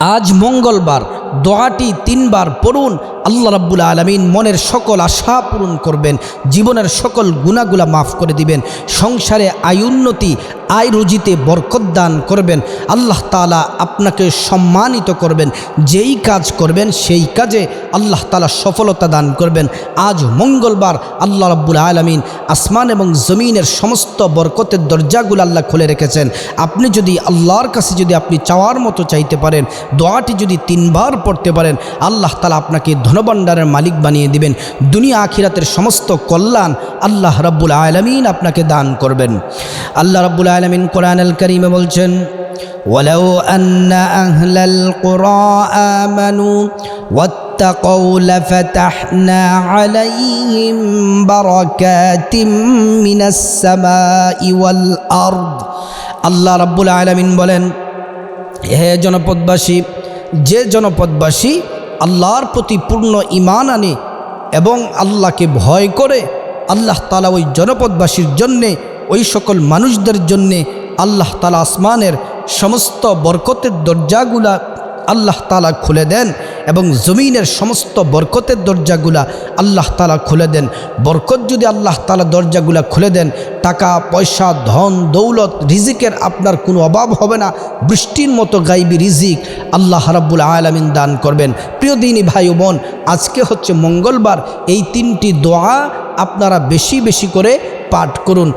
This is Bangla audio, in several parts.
আজ মঙ্গলবার। দোয়াটি তিনবার পড়ুন, আল্লাহ রাব্বুল আলমিন মনের সকল আশা পূরণ করবেন, জীবনের সকল গুণাগুলা মাফ করে দিবেন, সংসারে আয়ুন্নতি আয় রুজিতে বরকত দান করবেন, আল্লাহ তালা আপনাকে সম্মানিত করবেন, যেই কাজ করবেন সেই কাজে আল্লাহ তালা সফলতা দান করবেন। আজ মঙ্গলবার আল্লাহ রাব্বুল আলমিন আসমান এবং জমিনের সমস্ত বরকতের দরজাগুলো আল্লাহ খুলে রেখেছেন। আপনি যদি আল্লাহর কাছে যদি আপনি চাওয়ার মতো চাইতে পারেন, দোয়াটি যদি তিনবার পড়তে পারেন আল্লাহ তালা আপনাকে ধনভাণ্ডারের মালিক বানিয়ে দিবেন দুনিয়া আখিরাতের সমস্ত কল্যাণ আল্লাহ রাব্বুল আলমিন আপনাকে দান করবেন আল্লাহ রাব্বুল আলমিন কোরআন আল করিমে বলছেন ولو أن أهل القرى آمنوا واتقوا لفتحنا عليهم بركات من السماء والأرض আল্লাহ রাব্বুল আলমিন বলেন হে জনপদবাসী যে জনপদবাসী আল্লাহর প্রতি পূর্ণ ইমান আনে এবং আল্লাহকে ভয় করে, আল্লাহ তালা ওই জনপদবাসীর জন্যে, ওই সকল মানুষদের জন্যে আল্লাহ তালা আসমানের সমস্ত বরকতের দরজাগুলা আল্লাহ তালা খুলে দেন। এবং জমিনের সমস্ত বরকতের দরজাগুলা আল্লাহ তালা খুলে দেন। বরকত যদি আল্লাহ তালা দরজাগুলা খুলে দেন, টাকা, পয়সা, ধন, দৌলত, রিজিকের আপনার কোনো অভাব হবে না। বৃষ্টির মতো গাইবি রিজিক আল্লাহ রাব্বুল আলমিন দান করবেন। প্রিয় দিনী ভাই বোন, আজকে হচ্ছে মঙ্গলবার। এই তিনটি দোয়া আপনারা বেশি বেশি করে পাঠ করুন।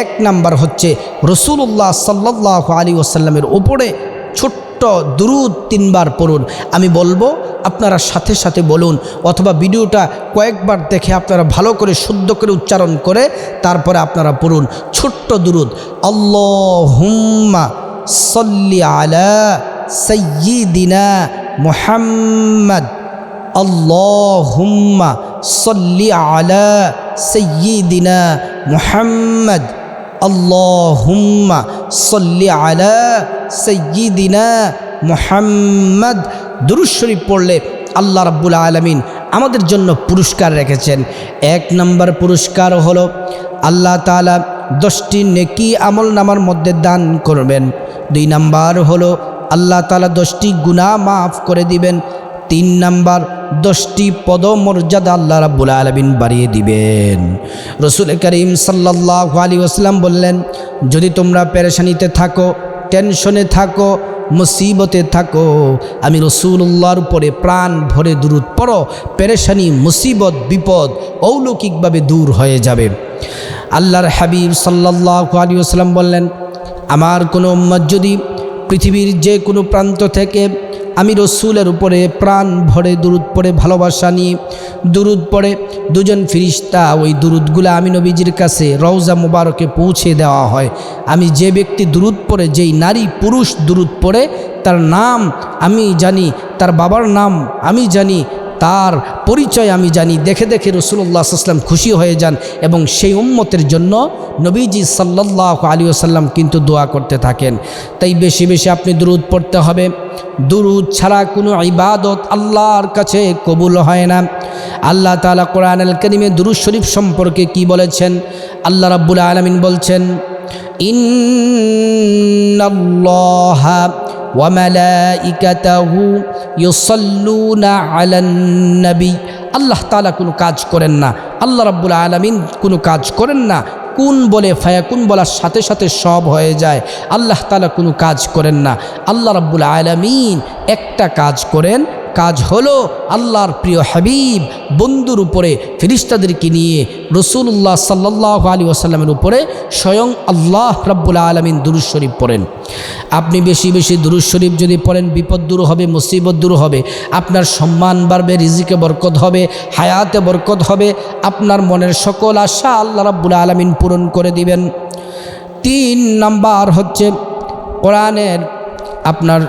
এক নাম্বার হচ্ছে রসুল্লাহ সাল্লাহ আলী ওসাল্লামের ওপরে ছোট্ট দুরুদ তিনবার পড়ুন। আমি বলব, আপনারা সাথে সাথে বলুন, অথবা ভিডিওটা কয়েকবার দেখে আপনারা ভালো করে, শুদ্ধ করে উচ্চারণ করে, তারপরে আপনারা পড়ুন। ছোট্ট দুরুদ, আল্লাহুম্মা সল্লি আলা সৈয়িদিনা মুহাম্মদ, আল্লাহুম্মা সল্লি আলা সৈয়িদিনা মুহাম্মদ। আল্লাহুম্মা সল্লি আলা সৈয়িদিনা মুহাম্মদ। দুরুদ শরীফ পড়লে আল্লাহ রাব্বুল আলমিন আমাদের জন্য পুরস্কার রেখেছেন। এক নম্বর পুরস্কার হলো আল্লাহ তালা দশটি নেকি আমল নামার মধ্যে দান করবেন। দুই নাম্বার হলো আল্লাহ তালা দশটি গুণা মাফ করে দিবেন। তিন নাম্বার দশটি পদমর্যাদা আল্লাহ রাব্বুল আলমিন বাড়িয়ে দিবেন। রসুল করিম সাল্লাহ আলী আসলাম বললেন, যদি তোমরা পেরেশানিতে থাকো, টেনশনে থাকো, মুসিবতে থাকো, আমি রসুল্লাহর উপরে প্রাণ ভরে দূরত পড়ো, পেরেশানি, মুসিবত, বিপদ অলৌকিকভাবে দূর হয়ে যাবে। আল্লাহর হাবিব সাল্লাহ আলী আসলাম বললেন, আমার কোনো উম্মত যদি পৃথিবীর যে কোনো প্রান্ত থেকে আমি রসুলের উপরে প্রাণ ভরে, দুরুদ পড়ে, ভালোবাসা নিয়ে দুরুদ পড়ে। দুজন ফিরিস্তা ওই দুরুদগুলো আমি নবীজির কাছে রওজা মুবারকে পৌঁছে দেওয়া হয়। আমি যে ব্যক্তি দুরুদ পড়ে, যেই নারী পুরুষ দুরুদ পড়ে, তার নাম আমি জানি, তার বাবার নাম আমি জানি তার পরিচয় আমি জানি। দেখে দেখে রসুল্লাহ সাল্লাম খুশি হয়ে যান এবং সেই উম্মতের জন্য নবীজি সাল্লাহ আলী আসাল্লাম কিন্তু দোয়া করতে থাকেন। তাই বেশি বেশি আপনি দুরুদ পড়তে হবে। দুরুদ ছাড়া কোনো ইবাদত আল্লাহর কাছে কবুল হয় না। আল্লাহ তালা কোরআন আল করিমে দুরুদ শরীফ সম্পর্কে কি বলেছেন? আল্লাহ রাব্বুল আলমিন বলছেন, ইন্নাল্লাহা ওয়ামালাইকাতাহু ইউসাল্লুনা আলান নবী আল্লাহ তালা কোনো কাজ করেন না। আল্লাহ রাব্বুল আলমিন কোনো কাজ করেন না। কোন বলে ফায়াকুন বলার সাথে সাথে সব হয়ে যায়। আল্লাহ তালা কোনো কাজ করেন না। আল্লাহ রাব্বুল আলমিন একটা কাজ করেন কাজ হলো আল্লাহর প্রিয় হাবিব, বন্ধুর উপরে, ফিরিস্তাদেরকে নিয়ে রসুল্লাহ সাল্লাহ আলী ওসাল্লামের উপরে স্বয়ং আল্লাহ রাব্বুল আলমিন দুরুজ শরীফ পড়েন। আপনি বেশি বেশি দুরুজ শরীফ যদি পড়েন, বিপদ দূর হবে, মুসিবত দূর হবে, আপনার সম্মান বাড়বে, রিজিকে বরকত হবে, হায়াতে বরকত হবে, আপনার মনের সকল আশা আল্লাহ রাব্বুল আলমিন পূরণ করে দিবেন। তিন নাম্বার হচ্ছে, কোরআনের আপনার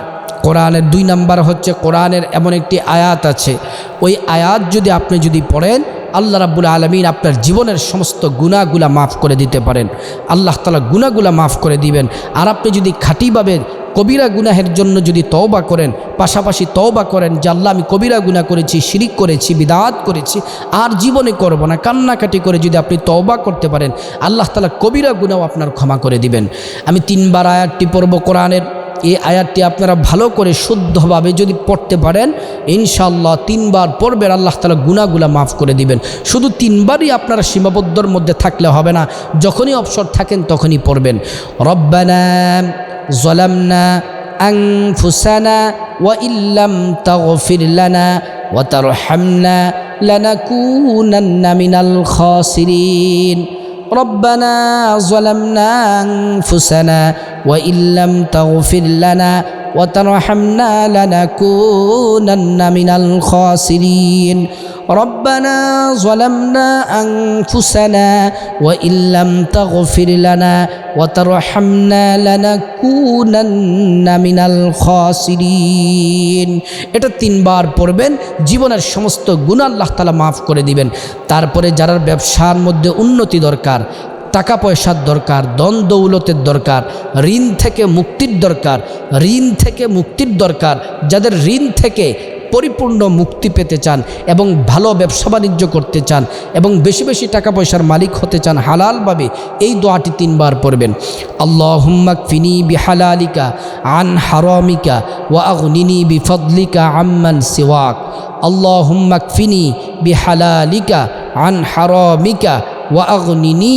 কোরআনের দুই নাম্বার হচ্ছে কোরআনের এমন একটি আয়াত আছে। ওই আয়াত যদি আপনি যদি পড়েন, আল্লাহ রাব্বুল আলমিন আপনার জীবনের সমস্ত গুণাগুলা মাফ করে দিতে পারেন। আল্লাহ তালা গুণাগুলা মাফ করে দিবেন। আর আপনি যদি খাঁটিভাবে কবিরা গুনাহের জন্য যদি তওবা করেন, পাশাপাশি তওবা করেন যে, আল্লাহ, আমি কবিরা গুণা করেছি, শিরিক করেছি, বিদাত করেছি, আর জীবনে করব না। কান্নাকাটি করে যদি আপনি তওবা করতে পারেন, আল্লাহ তালা কবিরা গুণাও আপনার ক্ষমা করে দিবেন। আমি তিনবার আয়াতটি পড়ব কোরআনের। এই আয়াতটি আপনারা ভালো করে শুদ্ধভাবে যদি পড়তে পারেন ইনশাআল্লাহ তিনবার পড়বেন আল্লাহ তালা গুণাগুলা মাফ করে দিবেন শুধু তিনবারই আপনারা সীমাবদ্ধর মধ্যে থাকলে হবে না যখনই অবসর থাকেন তখনই পড়বেন রব্বানা জলামনা أنفسنا وإن لم تغفر لنا وترحمنا لنكونن من الخاسرين ربنا ظلمنا أنفسنا وإن لم تغفر لنا وترحمنا لنكونن من الخاسرين ربنا ظلمنا أنفسنا وإن لم تغفر لنا وترحمنا لنكونن من الخاسرين এটা তিনবার পড়বেন জীবনের সমস্ত গুণ আল্লাহ তালা মাফ করে দিবেন তারপরে যারা ব্যবসার মধ্যে উন্নতি দরকার টাকা পয়সার দরকার দন দৌলতের দরকার, ঋণ থেকে মুক্তির দরকার, ঋণ থেকে মুক্তির দরকার। যাদের ঋণ থেকে পরিপূর্ণ মুক্তি পেতে চান এবং ভালো ব্যবসা বাণিজ্য করতে চান এবং বেশি বেশি টাকা পয়সার মালিক হতে চান হালালভাবে, এই দোয়াটি তিনবার পড়বেন। আল্লাহ হুম্মাক ফিনি বিহালালিকা, আন হারামিকা, ওয়া আগনিনি বিফদলিকা আম্মান সিওয়াক। আল্লাহ হুম্মাক ফিনি বিহালালিকা, আন হারামিকা, ওয়া আগনিনি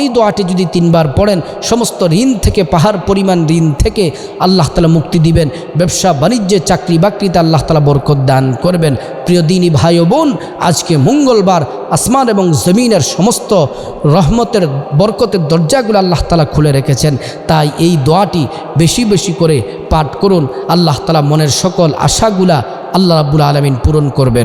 এই দোয়াটি যদি তিনবার পড়েন, সমস্ত ঋণ থেকে, পাহাড় পরিমাণ ঋণ থেকে আল্লাহ তালা মুক্তি দিবেন। ব্যবসা, বাণিজ্যে, চাকরি বাকরিতে আল্লাহ তালা বরকত দান করবেন। প্রিয় দিনী ভাই ও বোন, আজকে মঙ্গলবার আসমান এবং জমিনের সমস্ত রহমতের, বরকতের দরজাগুলো আল্লাহ তালা খুলে রেখেছেন। তাই এই দোয়াটি বেশি বেশি করে পাঠ করুন। আল্লাহ তালা মনের সকল আশাগুলা আল্লাহ রাবুল আলমিন পূরণ করবেন।